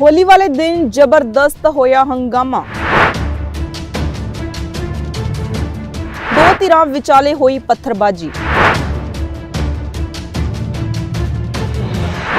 ਹੋਲੀ ਵਾਲੇ ਦਿਨ ਜ਼ਬਰਦਸਤ ਹੋਇਆ ਹੰਗਾਮਾ। ਦੋ ਧਿਰਾਂ ਵਿਚਾਲੇ ਹੋਈ ਪੱਥਰਬਾਜ਼ੀ।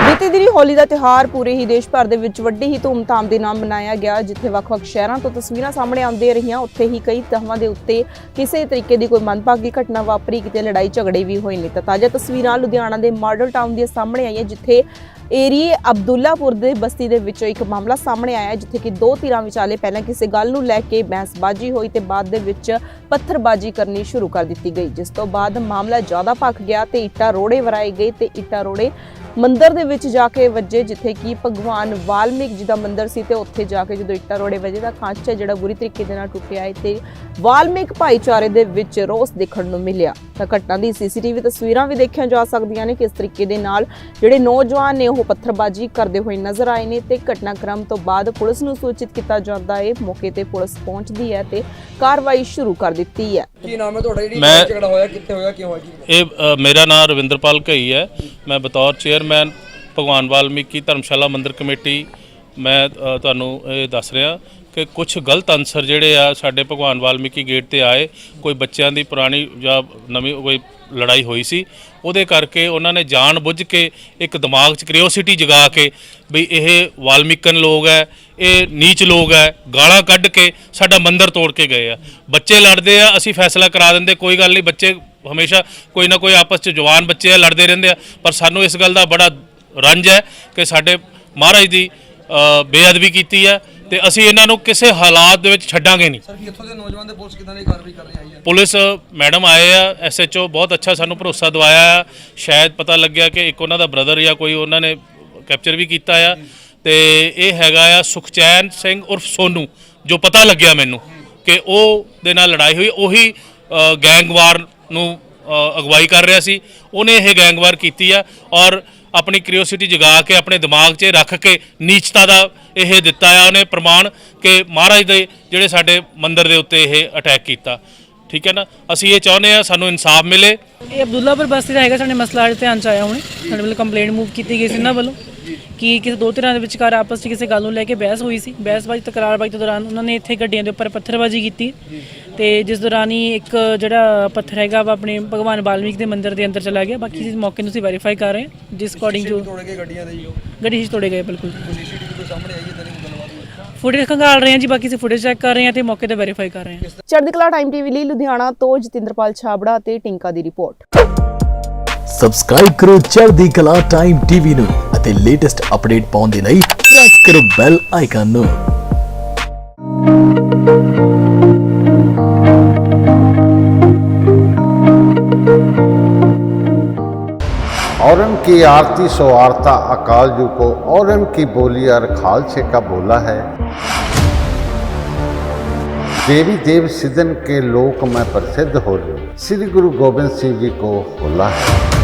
ਬੀਤੀ ਦਿਨੀ ਹੋਲੀ ਦਾ ਤਿਉਹਾਰ ਪੂਰੇ ਹੀ ਦੇਸ਼ ਭਰ ਦੇ ਵਿੱਚ ਵੱਡੀ ਹੀ ਧੂਮਧਾਮ ਦੇ ਨਾਲ ਮਨਾਇਆ ਗਿਆ, ਜਿੱਥੇ ਵੱਖ-ਵੱਖ ਸ਼ਹਿਰਾਂ ਤੋਂ ਤਸਵੀਰਾਂ ਸਾਹਮਣੇ ਆਉਂਦੀਆਂ ਰਹੀਆਂ। ਉੱਥੇ ਹੀ ਕਈ ਥਾਵਾਂ ਦੇ ਉੱਤੇ ਕਿਸੇ ਤਰੀਕੇ ਦੀ ਕੋਈ ਮੰਦਭਾਗੀ ਘਟਨਾ ਵਾਪਰੀ, ਕਿਤੇ ਲੜਾਈ ਝਗੜੇ ਵੀ ਹੋਏ ਨੇ। ਤਾਂ ਤਾਜ਼ਾ ਤਸਵੀਰਾਂ ਲੁਧਿਆਣਾ ਦੇ ਮਾਡਲ ਟਾਊਨ ਦੀਆਂ ਸਾਹਮਣੇ ਆਈਆਂ, ਜਿੱਥੇ ਏਰੀਏ ਅਬਦੁੱਲਾਪੁਰ ਦੇ ਬਸਤੀ ਦੇ ਵਿੱਚੋਂ ਇੱਕ ਮਾਮਲਾ ਸਾਹਮਣੇ ਆਇਆ ਜਿੱਥੇ ਕਿ ਦੋ ਧਿਰਾਂ ਵਿਚਾਲੇ ਪਹਿਲਾਂ ਕਿਸੇ ਗੱਲ ਨੂੰ ਲੈ ਕੇ ਬਹਿਸਬਾਜ਼ੀ ਹੋਈ ਤੇ ਬਾਅਦ ਦੇ ਵਿੱਚ ਪੱਥਰਬਾਜ਼ੀ ਕਰਨੀ ਸ਼ੁਰੂ ਕਰ ਦਿੱਤੀ ਗਈ, ਜਿਸ ਤੋਂ ਬਾਅਦ ਮਾਮਲਾ ਜ਼ਿਆਦਾ ਭਖ ਗਿਆ ਤੇ ਇੱਟਾਂ ਰੋੜੇ ਵਰਾਏ ਗਏ ਤੇ ਇੱਟਾਂ ਰੋੜੇ ਮੰਦਿਰ ਦੇ ਵਿੱਚ ਜਾ ਕੇ ਵੱਜੇ ਜਿੱਥੇ ਕਿ ਭਗਵਾਨ ਵਾਲਮੀਕ ਜੀ ਦਾ ਮੰਦਿਰ ਸੀ ਤੇ ਉੱਥੇ ਜਾ ਕੇ ਜਦੋਂ ਇੱਟਾਂ ਰੋੜੇ ਵੱਜੇ ਕੱਚ ਹੈ ਜਿਹੜਾ ਬੁਰੀ ਤਰੀਕੇ ਦੇ ਨਾਲ ਟੁੱਟਿਆ ਹੈ ਤੇ ਵਾਲਮੀਕ ਭਾਈਚਾਰੇ ਦੇ ਵਿੱਚ ਰੋਸ ਦੇਖਣ ਨੂੰ ਮਿਲਿਆ। ਤਾਂ ਘਟਨਾ ਦੀ ਸੀਸੀਟੀਵੀ ਤਸਵੀਰਾਂ ਵੀ ਦੇਖੀਆਂ ਜਾ ਸਕਦੀਆਂ ਨੇ ਕਿਸ ਤਰੀਕੇ ਦੇ ਨਾਲ ਜਿਹੜੇ ਨੌਜਵਾਨ ਨੇ ਉਹ ਪੱਥਰਬਾਜ਼ੀ ਕਰਦੇ ਹੋਏ ਨਜ਼ਰ ਆਏ ਨੇ ਤੇ ਘਟਨਾਕ੍ਰਮ ਤੋਂ ਬਾਅਦ ਪੁਲਿਸ ਨੂੰ ਸੂਚਿਤ ਕੀਤਾ ਜਾਂਦਾ ਹੈ। ਮੌਕੇ ਤੇ ਪੁਲਿਸ ਪਹੁੰਚਦੀ ਹੈ ਤੇ ਕਾਰਵਾਈ ਸ਼ੁਰੂ ਕਰ ਦਿੱਤੀ ਹੈ। ਕੀ ਨਾਮ ਹੈ ਤੁਹਾਡਾ? ਜਿਹੜੀ ਝਗੜਾ ਹੋਇਆ ਕਿੱਥੇ ਹੋਇਆ ਕਿਉਂ ਹੋਇਆ? ਇਹ ਅ, ਮੇਰਾ ਨਾਮ ਰਵਿੰਦਰਪਾਲ ਘਈ ਹੈ। ਮੈਂ ਬਤੌਰ ਚੇਅਰਮੈਨ ਭਗਵਾਨ ਵਾਲਮੀਕੀ ਧਰਮਸ਼ਾਲਾ ਮੰਦਿਰ ਕਮੇਟੀ, ਮੈਂ ਤੁਹਾਨੂੰ ਇਹ ਦੱਸ ਰਿਹਾ ਕਿ ਕੁਝ ਗਲਤ ਅਨਸਰ ਜਿਹੜੇ ਆ ਸਾਡੇ ਭਗਵਾਨ ਵਾਲਮੀਕੀ ਗੇਟ ਤੇ ਆਏ, ਕੋਈ ਬੱਚਿਆਂ ਦੀ ਪੁਰਾਣੀ ਜਾਂ ਨਵੀਂ ਕੋਈ ਲੜਾਈ ਹੋਈ ਸੀ, ਉਹਦੇ ਕਰਕੇ ਉਹਨਾਂ ਨੇ ਜਾਣ ਬੁੱਝ ਕੇ ਇੱਕ ਦਿਮਾਗ 'ਚ ਕਰਿਓਸਿਟੀ ਜਗਾ ਕੇ ਵੀ ਇਹ ਵਾਲਮੀਕਨ ਲੋਕ ਹੈ, ਇਹ ਨੀਚ ਲੋਕ ਹੈ, ਗਾਲਾਂ ਕੱਢ ਕੇ ਸਾਡਾ ਮੰਦਿਰ ਤੋੜ ਕੇ ਗਏ ਆ। ਬੱਚੇ ਲੜਦੇ ਆ, ਅਸੀਂ ਫੈਸਲਾ ਕਰਾ ਦਿੰਦੇ, ਕੋਈ ਗੱਲ ਨਹੀਂ, ਬੱਚੇ ਹਮੇਸ਼ਾ ਕੋਈ ਨਾ ਕੋਈ ਆਪਸ 'ਚ ਜਵਾਨ ਬੱਚੇ ਆ ਲੜਦੇ ਰਹਿੰਦੇ ਆ। ਪਰ ਸਾਨੂੰ ਇਸ ਗੱਲ ਦਾ ਬੜਾ ਰੰਜ ਹੈ ਕਿ ਸਾਡੇ ਮਹਾਰਾਜ ਦੀ ਬੇਅਦਬੀ ਕੀਤੀ ਹੈ ਤੇ ਅਸੀਂ ਇਹਨਾਂ ਨੂੰ ਕਿਸੇ ਹਾਲਾਤ ਦੇ ਵਿੱਚ ਛੱਡਾਂਗੇ ਨਹੀਂ। ਸਰ ਕੀ ਇੱਥੋਂ ਦੇ ਨੌਜਵਾਨ ਦੇ ਪੁਲਿਸ ਕਿਦਾਂ ਦੀ ਕਾਰਵਾਈ ਕਰ ਰਹੀ ਆਈ ਹੈ? ਪੁਲਿਸ ਮੈਡਮ ਆਏ ਆ ਐਸਐਚਓ ਬਹੁਤ ਅੱਛਾ ਸਾਨੂੰ ਭਰੋਸਾ ਦਵਾਇਆ ਸ਼ਾਇਦ ਪਤਾ ਲੱਗਿਆ ਕਿ ਇੱਕ ਉਹਨਾਂ ਦਾ ਬ੍ਰਦਰ ਜਾਂ ਕੋਈ ਉਹਨਾਂ ਨੇ ਕੈਪਚਰ ਵੀ ਕੀਤਾ ਆ। ਤੇ ਇਹ ਹੈਗਾ ਆ ਸੁਖਚੈਨ ਸਿੰਘ ਉਰਫ ਸੋਨੂ ਜੋ ਪਤਾ ਲੱਗਿਆ ਮੈਨੂੰ ਕਿ ਉਹ ਦੇ ਨਾਲ ਲੜਾਈ ਹੋਈ। ਉਹੀ ਗੈਂਗਵਾਰ ਨੂੰ ਅਗਵਾਈ ਕਰ ਰਿਹਾ ਸੀ। ਉਹਨੇ ਇਹ ਗੈਂਗਵਾਰ ਕੀਤੀ ਆ ਔਰ ਆਪਣੀ ਕਿਉਰਿਓਸਿਟੀ ਜਗਾ ਕੇ, ਆਪਣੇ ਦਿਮਾਗ 'ਚ ਰੱਖ ਕੇ ਨੀਚਤਾ ਦਾ ਇਹ ਦਿੱਤਾ ਆ। ਉਹਨੇ ਪ੍ਰਮਾਣ ਕਿ ਮਹਾਰਾਜ ਦੇ ਜਿਹੜੇ ਸਾਡੇ ਮੰਦਿਰ ਦੇ ਉੱਤੇ ਇਹ ਅਟੈਕ ਕੀਤਾ। ਠੀਕ ਹੈ ਨਾ? ਅਸੀਂ ਇਹ ਚਾਹੁੰਦੇ ਆ ਸਾਨੂੰ ਇਨਸਾਫ ਮਿਲੇ। ਇਹ ਅਬਦੁੱਲਾਪੁਰ ਬਸਤੀ ਦਾ ਹੈਗਾ, ਸਾਡੇ ਮਸਲਾ ਅੱਜ ਧਿਆਨ ਚ ਆਇਆ ਹੁਣੇ। ਸਾਡੇ ਵੱਲੋਂ ਕੰਪਲੇਂਟ ਮੂਵ ਕੀਤੀ ਗਈ ਸੀ ਇਹਨਾਂ ਵੱਲੋਂ। ਕਿ ਕਿਸੇ ਦੋ ਧਿਰਾਂ ਦੇ ਵਿਚਕਾਰ ਆਪਸ ਵਿੱਚ ਕਿਸੇ ਗੱਲ ਨੂੰ ਲੈ ਕੇ ਬਹਿਸ ਹੋਈ ਸੀ। ਬਹਿਸਬਾਜ਼ੀ ਤਕਰਾਰਬਾਜ਼ੀ ਤੋਂ ਦੌਰਾਨ ਉਹਨਾਂ ਨੇ ਇੱਥੇ ਗੱਡੀਆਂ ਦੇ ਉੱਪਰ ਪੱਥਰਬਾਜ਼ੀ ਕੀਤੀ। ਤੇ ਜਿਸ ਦੌਰਾਨ ਹੀ ਇੱਕ ਜਿਹੜਾ ਪੱਥਰ ਹੈਗਾ ਵਾ ਆਪਣੇ ਭਗਵਾਨ ਵਾਲਮੀਕ ਦੇ ਮੰਦਿਰ ਦੇ ਅੰਦਰ ਚਲਾ ਗਿਆ। ਬਾਕੀ ਇਸ ਮੌਕੇ ਨੂੰ ਅਸੀਂ ਵੈਰੀਫਾਈ ਕਰ ਰਹੇ ਹਾਂ ਜਿਸ ਅਕੋਰਡਿੰਗ ਜੋ ਤੋੜ ਕੇ ਗੱਡੀਆਂ ਦੇ ਜੀ ਗੱਡੀ ਹੀ ਤੋੜੇ ਗਏ ਬਿਲਕੁਲ। ਫੁਟੇਜ ਖੰਗਾਲ ਰਹੇ ਹਾਂ ਜੀ ਬਾਕੀ ਅਸੀਂ ਫੁਟੇਜ ਚੈੱਕ ਕਰ ਰਹੇ ਹਾਂ ਤੇ ਮੌਕੇ ਤੇ ਵੈਰੀਫਾਈ ਕਰ ਰਹੇ ਹਾਂ। ਚੜ੍ਹਦੀ ਕਲਾ ਟਾਈਮ ਟੀਵੀ ਲਈ ਲੁਧਿਆਣਾ ਤੋਂ ਜਤਿੰਦਰਪਾਲ ਛਾਬੜਾ ਤੇ ਟਿੰਕਾ ਦੀ ਰਿਪੋਰਟ। ਸਬਸਕ੍ਰਾਈਬ ਕਰੋ ਚੜ੍ਹਦੀ ਕਲਾ ਟਾਈਮ ਟੀਵੀ ਨੂੰ ਅਤੇ ਲੇਟੈਸਟ ਅਪਡੇਟ ਪਾਉਣ ਦੇ ਲਈ ਪ੍ਰੈਸ ਕਰੋ ਬੈਲ ਆਈਕਨ ਨੂੰ औरम की आरती सो आरता अकाल जू को औरम की बोली और खालसे का बोला है देवी देव सिदन के लोक में प्रसिद्ध हो रहे श्री गुरु गोबिंद सिंह जी को होला है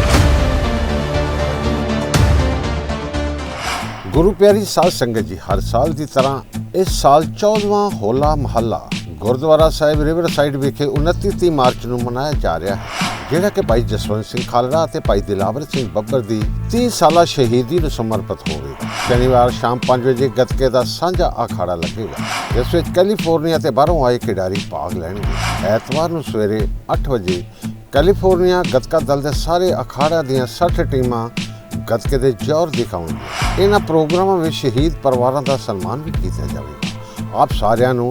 ਗੁਰੂ ਪਿਆਰੀ ਸਾਧ ਸੰਗਤ ਜੀ ਹਰ ਸਾਲ ਦੀ ਤਰ੍ਹਾਂ ਇਸ ਸਾਲ 14ਵਾਂ ਹੋਲਾ ਮਹੱਲਾ ਗੁਰਦੁਆਰਾ ਸਾਹਿਬ ਰਿਵਰ ਸਾਈਡ ਵਿਖੇ 29 ਤੀਹ ਮਾਰਚ ਨੂੰ ਮਨਾਇਆ ਜਾ ਰਿਹਾ ਹੈ ਜਿਹੜਾ ਕਿ ਭਾਈ ਜਸਵੰਤ ਸਿੰਘ ਖਾਲੜਾ ਅਤੇ ਭਾਈ ਦਿਲਾਵਰ ਸਿੰਘ ਬੱਬਰ ਦੀ 30 ਸਾਲਾ ਸ਼ਹੀਦੀ ਨੂੰ ਸਮਰਪਿਤ ਹੋਵੇਗਾ ਸ਼ਨੀਵਾਰ ਸ਼ਾਮ 5 ਵਜੇ ਗੱਤਕੇ ਦਾ ਸਾਂਝਾ ਅਖਾੜਾ ਲੱਗੇਗਾ, ਜਿਸ ਵਿੱਚ ਕੈਲੀਫੋਰਨੀਆ ਤੇ ਬਾਹਰੋਂ ਆਏ ਖਿਡਾਰੀ ਭਾਗ ਲੈਣਗੇ। ਐਤਵਾਰ ਨੂੰ ਸਵੇਰੇ 8 ਵਜੇ ਕੈਲੀਫੋਰਨੀਆ ਗੱਤਕਾ ਦਲ ਦੇ ਸਾਰੇ ਅਖਾੜਿਆਂ ਦੀਆਂ 60 ਟੀਮਾਂ ਗੱਤਕੇ ਦੇ ਜ਼ੋਰ ਦਿਖਾਉਣਗੇ ਇਹਨਾਂ ਪ੍ਰੋਗਰਾਮਾਂ ਵਿੱਚ ਸ਼ਹੀਦ ਪਰਿਵਾਰਾਂ ਦਾ ਸਨਮਾਨ ਵੀ ਕੀਤਾ ਜਾਵੇਗਾ। ਆਪ ਸਾਰਿਆਂ ਨੂੰ